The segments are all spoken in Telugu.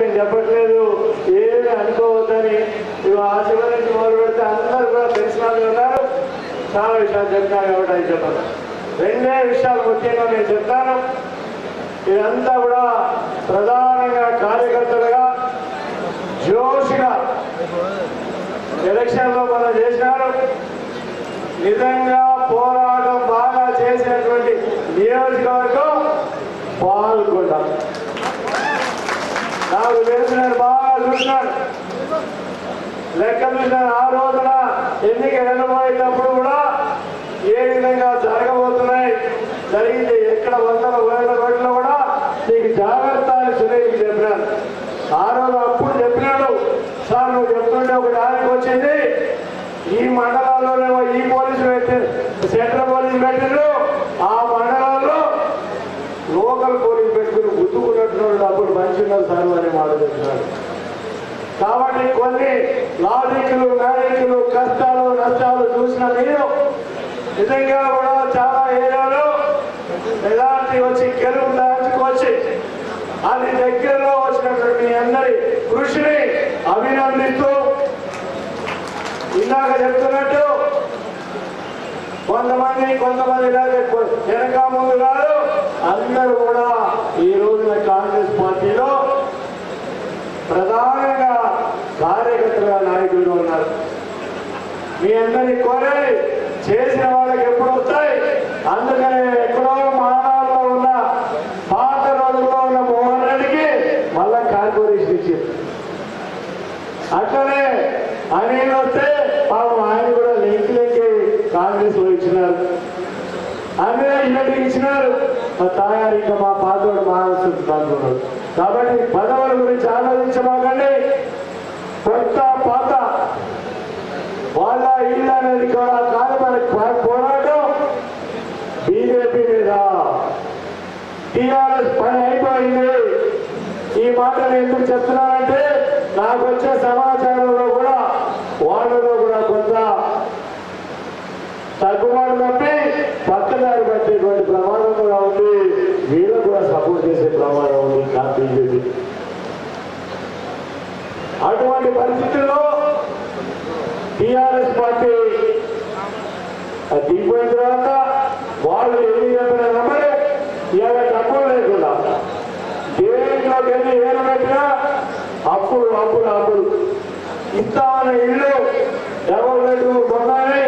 నేను చెప్పట్లేదు ఏమి అనుకోవద్దని. ఇవి ఆ నుంచి మొదలు పెడితే అందరూ కూడా తెలిసిన వాళ్ళు ఉన్నారు. చాలా విషయాలు చెప్తాను కాబట్టి అది చెప్పను. రెండే విషయాలు ముఖ్యంగా నేను చెప్తాను. ఇదంతా కూడా ప్రధానంగా కార్యకర్తలుగా జోష్గా ఎలక్షన్లో మనం చేసినారు. నిజంగా పోరాటం బాగా చేసినటువంటి నియోజకవర్గం పాల్గొండ నాకు తెలిసి బాగా చూసినాడు లెక్క చూసినారు. ఆ రోజున ఎన్నిక వెళ్ళబోయేటప్పుడు కూడా ఏ విధంగా జరగబోతున్నాయి జరిగింది ఎక్కడ వందల వేల కోట్లు కూడా నీకు జాగ్రత్త అని సునీల్ చెప్పినాడు. ఆ రోజు అప్పుడు చెప్పినాడు. సార్ నువ్వు చెప్తుంటే ఒక దానికి వచ్చింది. ఈ మండలాల్లోనేమో ఈ పోలీసు పెట్టి సెంట్రల్ పోలీసు పెట్టిండ్రు ఆ మండలాల్లో లోకల్ పోలీసు పెట్టుకుని గుద్దుకున్నట్టున్నాడు అప్పుడు మంచి ఉన్నారు సార్ అని మాట చెప్తున్నాడు కాబట్టి కొన్ని లాజిక్లు మ్యాజిక్లు కష్టాలు నష్టాలు చూసిన మీరు నిజంగా కూడా చాలా ఏరియాలో ఎలాంటి వచ్చి గెలుపు దాచుకొచ్చి అది దగ్గరలో వచ్చినటువంటి మీ అందరి కృషిని అభినందిస్తూ ఇందాక చెప్తున్నట్టు కొంతమంది కొంతమంది వెనక ముందు కాదు అందరూ కూడా ఈ రోజున కాంగ్రెస్ పార్టీలో ప్రధాన కార్యకర్తలుగా నాయకులుగా ఉన్నారు మీ అందరినీ కోరే చేసిన వాళ్ళకి ఎప్పుడు వస్తాయి? అందుకనే ఎక్కడో మానాల్లో ఉన్న పాత రోజుల్లో ఉన్న మోహన్ రెడ్డికి మళ్ళా కార్పొరేషన్ ఇచ్చింది. అట్లనే అనిల్ వస్తే పాపం ఆయన కూడా లెంకి లెంకి కాంగ్రెస్లో ఇచ్చినారు. అన్నీ ఇన్నటికి ఇచ్చినారు. మా తాయారు ఇంకా మా పాతోడు మానస్తుంది అనుకున్నాడు కాబట్టి పదవుల గురించి ఆలోచించమాకండి. కొత్త పాత వాళ్ళ ఇల్లు అనేది కూడా కాదు మనకి పోరాటం బీజేపీ మీద. టీఆర్ఎస్ పని అయిపోయింది. ఈ మాట ఎందుకు చెప్తున్నానంటే నాకు వచ్చే సమాచారంలో కూడా వాళ్ళలో కూడా కొంత తగ్గుబాటు తప్పి పక్కదారి పట్టేటువంటి ప్రమాదం కూడా ఉంది. వీళ్ళకు కూడా సపోర్ట్ చేసే ప్రమాదం ఉంది. నా బీజేపీ. అటువంటి పరిస్థితుల్లో టిఆర్ఎస్ పార్టీ. దిగిపోయిన తర్వాత వాళ్ళు ఎన్ని చెప్పిన నమ్మరు ఇవాళ డబ్బులు లేకుండా. దేంట్లోకి వెళ్ళి ఏలు పెట్టినా అప్పులు అప్పులు అప్పులు. ఇస్తామన్న ఇల్లు డబుల్ బెడ్రూమ్ కొన్నాయి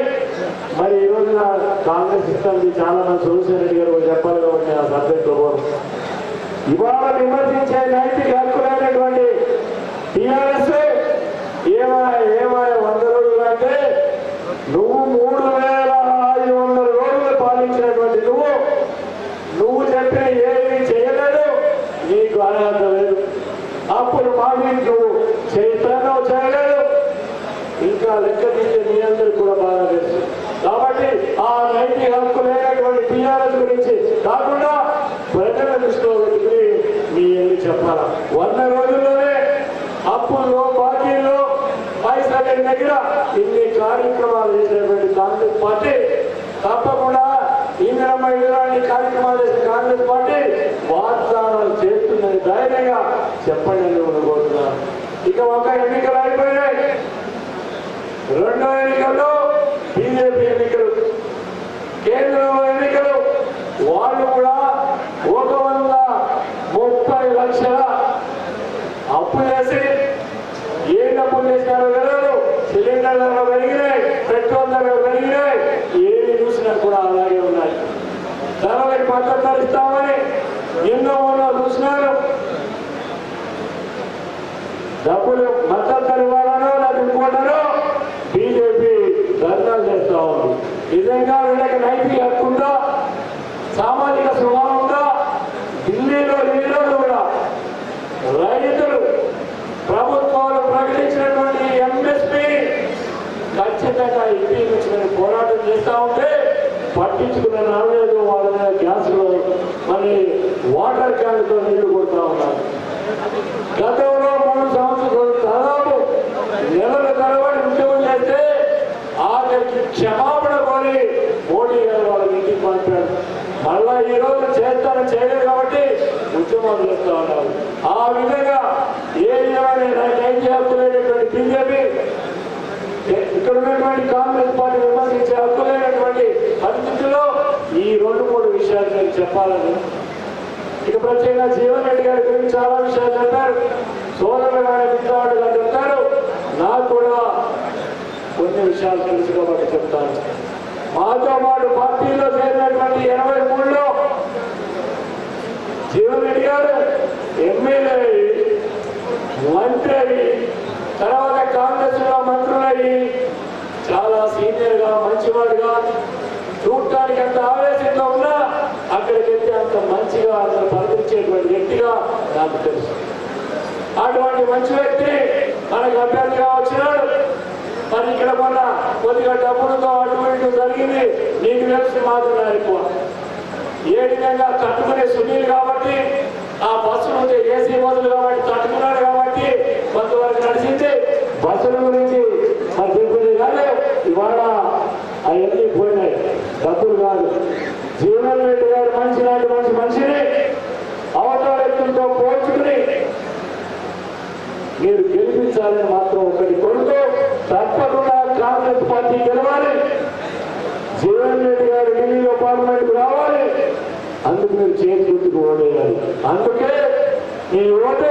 మరి ఈ రోజున కాంగ్రెస్ ఇస్తుంది చాలా మంది సోమశేఖర రెడ్డి గారు చెప్పాలి కాబట్టి ఆ సబ్జెక్ట్ ఇవాళ విమర్శించే నైతిక హక్కులైనటువంటి టిఆర్ఎస్ ఏమాయ ఏమాయ వంద రోజులు అంటే నువ్వు మూడు వేల ఐదు వందల రోజులు పాలించినటువంటి నువ్వు నువ్వు చెప్పిన ఏమి చేయలేదు నీకు అర్హత లేదు. అప్పుడు మాది నువ్వు చేస్తానో చేయలేదు. ఇంకా లెక్క తీసే మీ అందరికి కూడా బాగా తెలుసు కాబట్టి ఆ నైతిక హక్కు లేనటువంటి టీఆర్ఎస్ గురించి కాకుండా ప్రజల దృష్టిలో పెట్టుకుని మీ ఎన్ని చెప్పాలా? వంద రోజుల్లోనే అప్పుల్లో బాకీల్లో పైసల దగ్గర ఇన్ని కార్యక్రమాలు చేసినటువంటి కాంగ్రెస్ పార్టీ తప్పకుండా ఇందిరమ్మ ఇలాంటి కార్యక్రమాలు కాంగ్రెస్ పార్టీ వాగ్దానాలు చేస్తుందని ధైర్యంగా చెప్పండి అని కోరుతున్నాను. ఇక ఒక ఎన్నికలు అయిపోయినాయి. రెండో ఎన్నికల్లో బీజేపీ ఎన్నికలు కేంద్రంలో ఎన్నికలు వాళ్ళు కూడా ఒక వంద ముప్పై లక్షల అప్పు చేసి ఏ డబ్బులు చేసినారో తెలియదు. సిలిండర్ ధరలు పెరిగినాయి పెట్రోల్ ధరలు పెరిగినాయి. ఏది చూసినా కూడా అలాగే ఉన్నాయి. ధరలకు పద్ధతి ఇస్తామని ఎన్నో మొన్న చూసినారు. డబ్బులు మద్దతు ఇవ్వాలనో లేదా ఇంకోటనో బీజేపీ ధర్నాలు చేస్తా ఉంది. నిజంగా వీళ్ళకి నైతిక హక్కు ఉందా? సామాజిక స్వభావం ఉందా? ఢిల్లీలో ఈ రోజు కూడా రైతులు ప్రభుత్వాలు ప్రకటించినటువంటి ఎంఎస్పీ ఖచ్చితంగా ఇప్పించమని పోరాటం చేస్తా ఉంటే పట్టించుకున్న నాలుగు వాళ్ళ మీద గ్యాస్లో మరి వాటర్ క్యాన్తో నీళ్ళు కొడుతూ ఉన్నారు. గతంలో మూడు సంవత్సరాలు దాదాపు నెలల తరబడి ఉద్యమం చేస్తే ఆఖరికి క్షమాపణ కొని మోడీ గారు వాళ్ళ ఇంటికి పంపాడు మళ్ళా ఈ రోజు చేస్తాను చేయలేదు కాబట్టి ఉద్యమాలు చేస్తూ ఉన్నారు. ఆ విధంగా ఏ విధమైన నైతిక హక్కు లేనటువంటి బీజేపీ ఇక్కడ ఉన్నటువంటి కాంగ్రెస్ పార్టీ విమర్శించే హక్కు లేనటువంటి పరిస్థితుల్లో ఈ రెండు మూడు విషయాలు నేను చెప్పాలని ఇక ప్రత్యేకంగా జీవన్ రెడ్డి గారి గురించి చాలా విషయాలు చెప్పారు. సోదరులు గారి మిత్రుడు గారు చెప్తారు నాకు కూడా కొన్ని విషయాలు తెలుసు కాబట్టి చెప్తాను. మాతో పాటు పార్టీలో చేరినటువంటి ఎనభై మూడులో జీవన్ రెడ్డి గారు ఎమ్మెల్యే మంత్రి అయ్యి తర్వాత కాంగ్రెస్లో మంత్రులయ్యి చాలా సీనియర్గా మంచివాడుగా చూడటానికి అంత ఆవేశంగా ఉన్నా అక్కడికి వెళ్తే అంత మంచిగా అందరు ఇచ్చేటువంటి వ్యక్తిగా నాకు తెలుసు. అటువంటి మంచి వ్యక్తి మనకు అభ్యర్థిగా వచ్చినాడు మరి ఇక్కడ మొన్న కొద్దిగా డబ్బులతో అటు ఇటు జరిగింది. నీకు తెలిసి మాత్రం ఎక్కువ ఏ విధంగా తట్టుకునే సునీల్ కాబట్టి ఆ బస్సులు ఏసీ బస్సులు కాబట్టి తట్టుకున్నాడు కాబట్టి కొంతవరకు నడిచింది. బస్సుల గురించి మరి చెప్పింది కానీ ఇవాళ అవన్నీ పోయినాయి. డబ్బులు కాదు. జీవన్ రెడ్డి గారు మంచి నాటి మంచి మనిషిని పోల్చుకుని మీరు గెలిపించాలని మాత్రం ఒకటి కొడుతూ తప్పకుండా కాంగ్రెస్ పార్టీ గెలవాలి. జీవన్ రెడ్డి గారు ఢిల్లీలో పార్లమెంట్కు రావాలి. అందుకు మీరు చేతి గుర్తుకు ఓడేయాలి అందుకే ఈ ఓటు